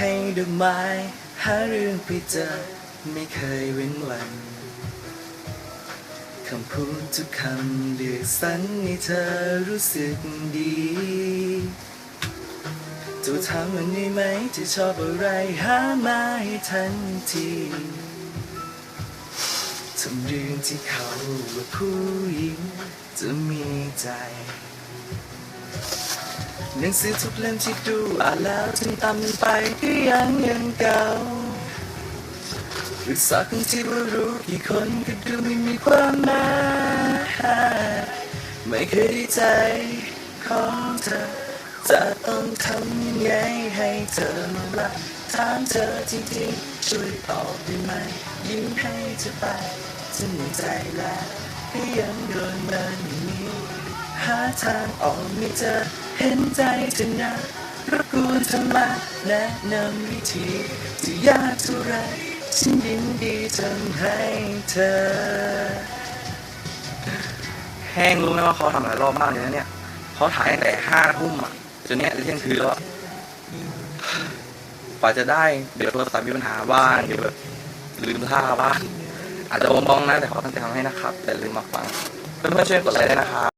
ให้ดอกไม้หาเรื่องไปเจอไม่เคยเว้นวันคำพูดทุกคำเลือกสรรให้เธอรู้สึกดีจะถามวันนี้ไหมจะชอบอะไรหามาให้ทันทีทำเรื่องที่เขาว่าผู้หญิงจะมีใจ หนังสือทุกเล่มที่ดูอ่านแล้วถึงตำไปก็ยังยังเก่าปรึกษาคนที่ว่ารู้กี่คนก็ดูไม่มีความหมายไม่เคยได้ใจของเธอ จะต้องทำยังไงให้เธอมารักถามเธอจริงๆช่วยตอบได้ไหมยิ้มให้เธอไปฉันเหนื่อยใจแล้วให้ยังโดนเดินอย่างนี้ หาทางออกไม่เจอเห็นใจเธอนะรบกวนเธอมาแนะนำวิธีที่ยากเท่าไรฉันยินดีทำให้เธอ แห้งรู้ไหมว่าเขาทำหลายรอบมากเลยนะเนี่ยเขาถ่ายตั้งแต่ห้าทุ่มอะจนเนี้ยเที่ยงคืนแล้วอะกว่าจะได้เดี๋ยวโทรศัพท์มีปัญหาบ้างเดี๋ยวแบบลืมท่าบ้างอาจจะบองๆนะแต่เขาตั้งใจทำให้นะครับ แต่ลืมมาฟัง เพื่อนๆช่วยกดไลค์ได้นะครับ